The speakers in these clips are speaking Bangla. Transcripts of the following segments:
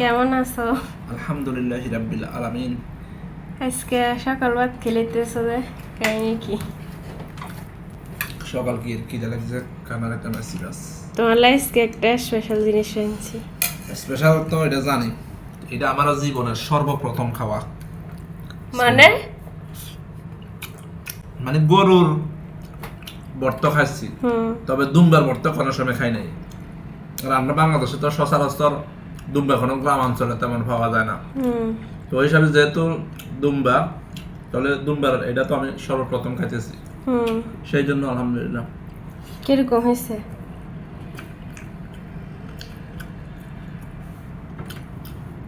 কেমন আছো? আলহামদুলিল্লাহ রাব্বিল আলামিন। আজকে সকাল ভাত খেলিতেছো যে কাহিনী কি? সকাল কি কি লাগছে কানার একটা মেসিরাস তোমার একটা স্পেশাল জিনিস আনছি স্পেশাল তো এটা জানি। এটা আমার জীবনের সর্বপ্রথম খাওয়া। মানে? মানে গরুর বর্ত খাইছি। তবে দুম্বার বর্ত কোনো সময় খাই নাই। আর আমরা বাংলাদেশে তো সচরাচর দুম্বা কোনো গ্রাম অঞ্চলে তেমন পাওয়া যায় না। তো ওই হিসাবে যেহেতু দুম্বা তাহলে দুম্বার এটা তো আমি সর্বপ্রথম খাইতেছি। হুম। সেই জন্য আলহামদুলিল্লাহ। কীরকম হয়েছে?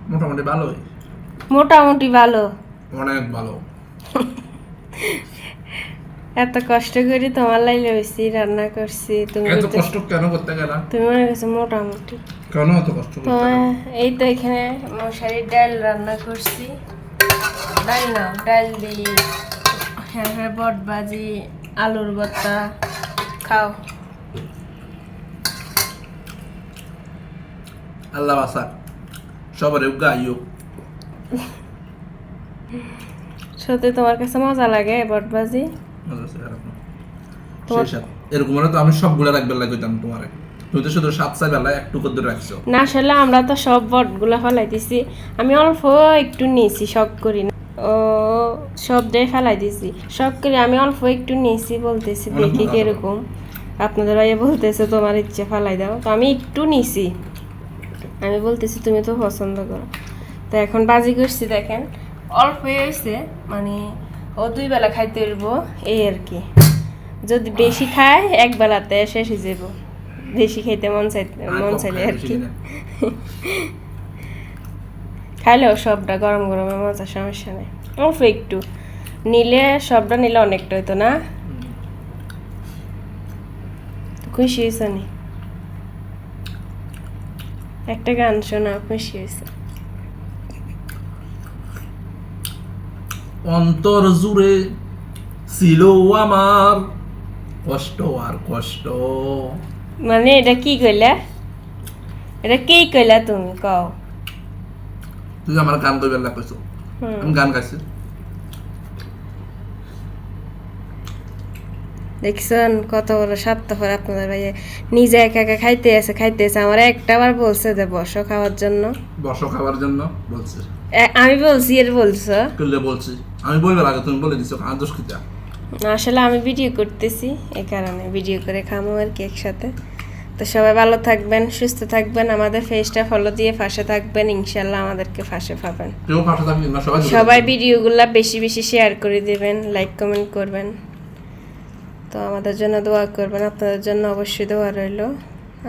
মোটামুটি ভালোই। মোটামুটি ভালো। অনেক ভালো। এত কষ্ট করে তোমার লাইলে হয়েছি রান্না করছি তুমি এত কষ্ট কেন করতে গেলাম তুমি মনে করছ মোটামুটি কেন এত কষ্ট করতে এই তো এখানে মশারির ডাল রান্না করছি। ডাল না ডাল দিই হ্যাঁ হ্যাঁ বট ভাজি আলুর ভর্তা। খাও। আল্লাহ বাসা সবারে গাইও সত্যি তোমার কাছে মজা লাগে বট এরকম। তো আমি সবগুলো রাখবে লাগতাম তোমারে। তুমি তো শুধু সাত সাই বেলায় একটু করে রাখছো। না আসলে আমরা তো সব বটগুলো ফেলাই দিছি আমি অল্প একটু নিয়েছি শখ করি না। ও সবটাই ফেলাই দিছি শখ করে আমি অল্প একটু নিয়েছি বলতেছি দেখি ভালো। কীরকম। আপনাদের ভাইয়া বলতেছে তোমার ইচ্ছে ফেলাই দাও। তো আমি একটু নিছি। আমি বলতেছি তুমি তো পছন্দ করো। তো এখন বাজি করছি দেখেন। অল্প হয়েছে মানে ও দুই বেলা খাইতে পারব এই আর কি। যদি বেশি খায় এক বেলাতে শেষ হয়ে যাব বেশি খাইতে মন চাইতে মন চাইলে আর কি। খাইলেও সবটা গরম গরমে মজা সমস্যা নেই। অল্প একটু। নিলে সবটা নিলে অনেকটা হইতো না? খুশি হয়েছ নি? একটা গান শোনা খুশি হয়েছে অন্তর জুড়ে ছিল আমার। কষ্ট আর কষ্ট। মানে এটা কি কইলা? এটা কি কইলা তুমি? কও। তুই আমার গান গাইবার লাগ কইছো। আমি গান গাইছি। দেখছেন কত বড় স্বার্থপর আপনাদের ভাইয়া। নিজে একা একা খাইতে আছে খাইতে আছে। আমার একটা বার বলছে যে বসো খাওয়ার জন্য। বর্ষ খাওয়ার জন্য বলছে। আমি বলছি এর বলছো? করলে বলছি। আমি বলবার আগে তুমি বলে দিছো আদর্শ খিতা আসলে আমি ভিডিও করতেছি এই কারণে ভিডিও করে খামো আর কি একসাথে। তো সবাই ভালো থাকবেন সুস্থ থাকবেন আমাদের ফেসটা ফলো দিয়ে ফাঁসে থাকবেন ইনশাল্লাহ আমাদেরকে ফাঁসে পাবেন। সবাই ভিডিওগুলা বেশি বেশি শেয়ার করে দিবেন লাইক কমেন্ট করবেন। তো আমাদের জন্য দোয়া করবেন আপনাদের জন্য অবশ্যই দোয়া রইল।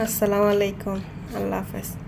আসসালামু আলাইকুম আল্লাহ হাফেজ।